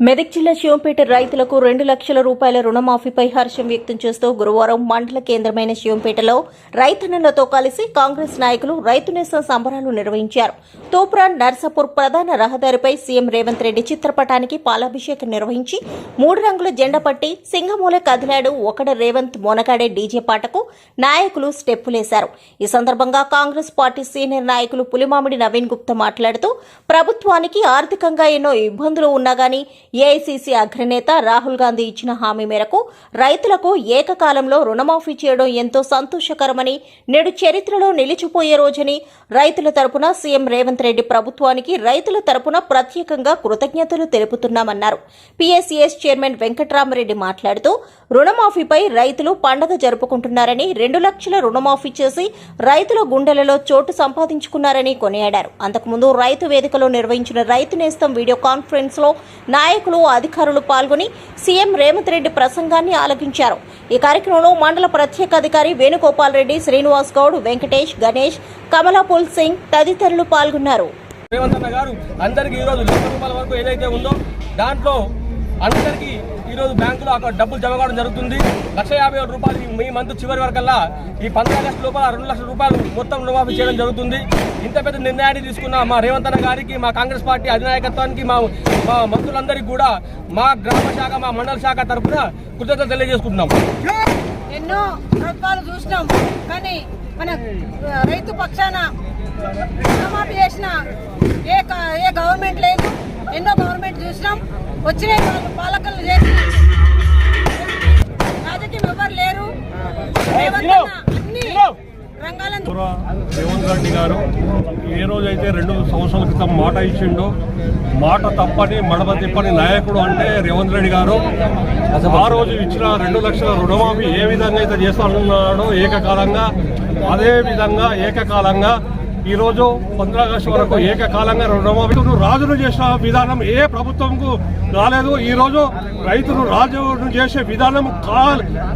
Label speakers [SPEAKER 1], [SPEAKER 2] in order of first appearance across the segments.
[SPEAKER 1] మెదక్ జిల్లా శివంపేట రైతులకు రెండు లక్షల రూపాయల రుణమాఫీపై హర్షం వ్యక్తం చేస్తూ గురువారం మండల కేంద్రమైన శివంపేటలో రైతన్నలతో కలిసి కాంగ్రెస్ నాయకులు రైతు నేస్తం సంబరాలు నిర్వహించారు. తూప్రాన్ నర్సాపూర్ ప్రధాన రహదారిపై సీఎం రేవంత్ రెడ్డి చిత్రపటానికి పాలాభిషేకం నిర్వహించి మూడు రంగుల జెండా పట్టి సింగమూల కదిలాడు ఒకడ రేవంత్ మొనగాడే డీజే పాటకు నాయకులు స్టెప్పులేశారు. ఈ సందర్భంగా కాంగ్రెస్ పార్టీ సీనియర్ నాయకులు పులిమామిడి నవీన్ గుప్తా మాట్లాడుతూ ప్రభుత్వానికి ఆర్థికంగా ఎన్నో ఇబ్బందులు ఉన్నా గానీ ఏఐసీసీ అగ్రనేత రాహుల్ గాంధీ ఇచ్చిన హామీ మేరకు రైతులకు ఏకకాలంలో రుణమాఫీ చేయడం ఎంతో సంతోషకరమని నేడు చరిత్రలో నిలిచిపోయే రోజని రైతుల తరపున సీఎం రేవంత్ రెడ్డి ప్రభుత్వానికి రైతుల తరపున ప్రత్యేకంగా కృతజ్ఞతలు తెలుపుతున్నామన్నారు. పీఎస్సీఎస్ చైర్మన్ వెంకట్రామరెడ్డి మాట్లాడుతూ రుణమాఫీపై రైతులు పండగ జరుపుకుంటున్నారని రెండు లక్షల రుణమాఫీ చేసి రైతుల గుండెలలో చోటు సంపాదించుకున్నారని కొనియాడారు. అంతకుముందు రైతు వేదికలో నిర్వహించిన రైతు నేస్తం వీడియో కాన్ఫరెన్స్లో నాయకులు అధికారులు పాల్గొని సీఎం రేవంత్ రెడ్డి ప్రసంగాన్ని ఆలకించారు. ఈ కార్యక్రమంలో మండల ప్రత్యేక అధికారి వేణుగోపాల్ రెడ్డి శ్రీనివాస్ గౌడ్ వెంకటేష్ గణేష్ కమలాపుల్ సింగ్ తదితరులు పాల్గొన్నారు.
[SPEAKER 2] రేవంత్ అన్న గారు అందరికీ ఈరోజు లక్ష రూపాయల వరకు ఏదైతే ఉందో దాంట్లో అందరికీ ఈరోజు బ్యాంకులో అక్కడ డబ్బులు జమ కావడం జరుగుతుంది. లక్ష యాభై ఏడు రూపాయలు మీ మంత్ చివరి వరకల్లా ఈ పంతొమ్మిది లక్షల లోపల రెండు లక్షల రూపాయలు మొత్తం రుణమాఫీ చేయడం జరుగుతుంది. ఇంత పెద్ద నిర్ణయాన్ని తీసుకున్న మా రేవంత్ అన్న గారికి మా కాంగ్రెస్ పార్టీ అధినాయకత్వానికి మా మా మంత్రులందరికీ కూడా మా గ్రామ శాఖ మా మండల శాఖ తరఫున కృతజ్ఞత తెలియజేసుకుంటున్నాం.
[SPEAKER 3] ఎన్నో ప్రభుత్వాలు చూసినాం. కానీ మన రైతు పక్షాన రుణమాఫీ చేసిన ఏ ఏ గవర్నమెంట్ లేదు. ఎన్నో చూసినాం. వచ్చిన వాళ్ళు పాలకులు చేసి. రాజకీయం ఎవరు లేరు. రేవంత్ అన్ని
[SPEAKER 4] రేవంత్ రెడ్డి గారు ఏ రోజైతే రెండు సంవత్సరాల క్రితం మాట ఇచ్చిండో మాట తప్పని మడమ తిప్పని నాయకుడు అంటే రేవంత్ రెడ్డి గారు. ఆ రోజు ఇచ్చిన రెండు లక్షల రుణమాఫీ ఏ విధంగా అయితే చేస్తానన్నాడో ఏకకాలంగా అదే విధంగా ఏకకాలంగా ఈరోజు పంద్ర ఆగస్టు వరకు ఏకకాలంగా రుణమాఫీ రాజును చేసిన విధానం ఏ ప్రభుత్వంకు రాలేదు. ఈరోజు రైతులు రాజును చేసే విధానం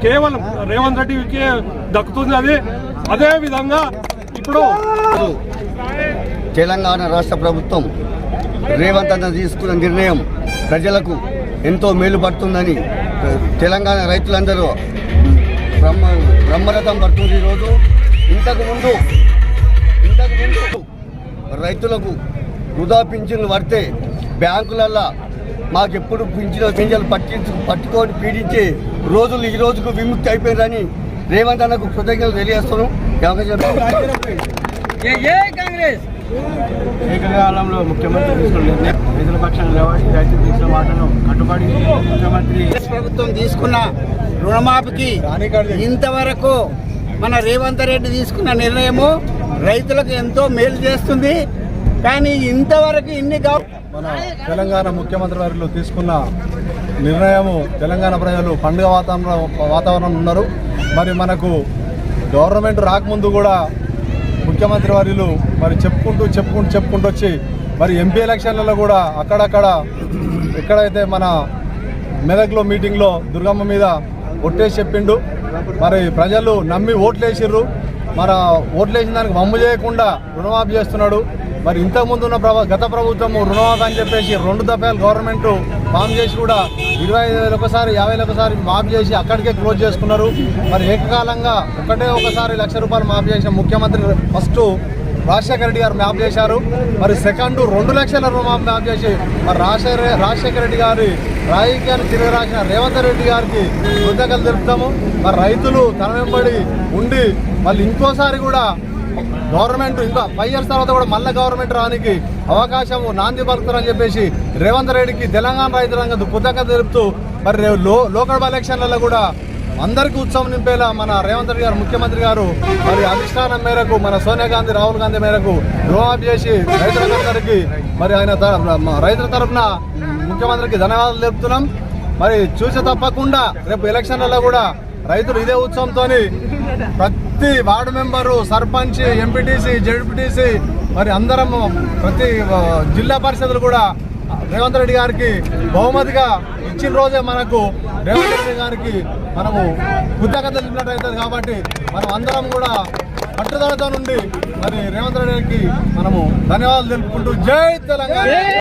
[SPEAKER 4] కేవలం రేవంత్ రెడ్డికి దక్కుతుంది అది. అదే విధంగా ఇప్పుడు
[SPEAKER 5] తెలంగాణ రాష్ట్ర ప్రభుత్వం రేవంత్ అన్న తీసుకున్న నిర్ణయం ప్రజలకు ఎంతో మేలు పడుతుందని తెలంగాణ రైతులందరూ బ్రహ్మ బ్రహ్మరథం పడుతుంది ఈరోజు. ఇంతకుముందు రైతులకు వృధా పింఛన్లు పడితే బ్యాంకులల్లో మాకెప్పుడు పింఛన్ పింఛన్లు పట్టించు పట్టుకొని పీడించే రోజులు ఈ రోజుకు విముక్తి అయిపోయిందని రేవంత్ అన్నకు కృతజ్ఞతలు తెలియజేస్తున్నాం.
[SPEAKER 6] ఏకకాలంలో ముఖ్యమంత్రి తీసుకున్న నిర్ణయం రైతుల పక్షాన నిలబడి రైతులు తీసుకున్న మాటను కట్టుబడి ముఖ్యమంత్రి
[SPEAKER 7] ప్రభుత్వం తీసుకున్న రుణమాఫీకి ఇంతవరకు మన రేవంత్ రెడ్డి తీసుకున్న నిర్ణయము రైతులకు ఎంతో మేలు చేస్తుంది. కానీ ఇంతవరకు ఇన్ని
[SPEAKER 8] మన తెలంగాణ ముఖ్యమంత్రి వారిలో తీసుకున్న నిర్ణయము తెలంగాణ ప్రజలు పండుగ వాతావరణం వాతావరణం ఉన్నారు. మరి మనకు గవర్నమెంట్ రాకముందు కూడా ముఖ్యమంత్రి వారిలు మరి చెప్పుకుంటూ చెప్పుకుంటూ చెప్పుకుంటూ వచ్చి మరి ఎంపీ ఎలక్షన్లలో కూడా అక్కడక్కడ ఎక్కడైతే మన మెదక్లో మీటింగ్లో దుర్గమ్మ మీద ఒట్టేసి చెప్పిండు. మరి ప్రజలు నమ్మి ఓట్లేసిర్రు. మన ఓట్లేసిన దానికి వమ్ము చేయకుండా రుణమాఫీ చేస్తున్నాడు. మరి ఇంతకుముందు ఉన్న ప్రభా గత ప్రభుత్వం రుణమాఫీ అని చెప్పేసి రెండు దఫాలు గవర్నమెంట్ ఫామ్ చేసి కూడా ఇరవై ఐదు వేలు ఒకసారి యాభై వేలు ఒకసారి మాఫీ చేసి అక్కడికే క్లోజ్ చేసుకున్నారు. మరి ఏకకాలంగా ఒకటే ఒకసారి లక్ష రూపాయలు మాఫీ చేసిన ముఖ్యమంత్రి ఫస్ట్ రాజశేఖర రెడ్డి గారు మ్యాప్ చేశారు. మరి సెకండ్ రెండు లక్షల రుణమాఫీ మ్యాప్ చేసి మరి రాజశేఖర రాజశేఖర రెడ్డి గారి రాజకీయాన్ని తిరిగి రాసిన రేవంత్ రెడ్డి గారికి కృతజ్ఞతలు తెలుపుతాము. మరి రైతులు తన వెంబడి ఉండి మళ్ళీ ఇంకోసారి కూడా గవర్నమెంట్ ఇంకా ఫైవ్ ఇయర్స్ తర్వాత కూడా మళ్ళీ గవర్నమెంట్ రానికి అవకాశం నాంది పలుకుతారని చెప్పేసి రేవంత్ రెడ్డికి తెలంగాణ రైతులంగా కృతజ్ఞత తెలుపుతూ మరి లో లోకల్ ఎలక్షన్లలో కూడా అందరికీ ఉత్సవం నింపేలా మన రేవంత్ రెడ్డి గారు ముఖ్యమంత్రి గారు మరి అధిష్టానం మేరకు మన సోనియా గాంధీ రాహుల్ గాంధీ మేరకు రుణమాఫీ చేసి రైతులందరికీ మరి ఆయన రైతుల తరఫున ముఖ్యమంత్రికి ధన్యవాదాలు తెలుపుతున్నాం. మరి చూసి తప్పకుండా రేపు ఎలక్షన్లలో కూడా రైతులు ఇదే ఉత్సవంతో ప్రతి ward member sarpanch MPTC ZPTC మరి అందరం ప్రతి జిల్లా పరిషత్లు కూడా రేవంత్ రెడ్డి గారికి బహుమతిగా వచ్చిన రోజే మనకు రేవంత్ రెడ్డి గారికి మనము కృతజ్ఞతలు తెలిపినట్టు అవుతుంది కాబట్టి మనం అందరం కూడా పట్టుదలతో నుండి మరి రేవంత్ రెడ్డి గారికి మనము ధన్యవాదాలు తెలుపుకుంటూ జై తెలంగాణ.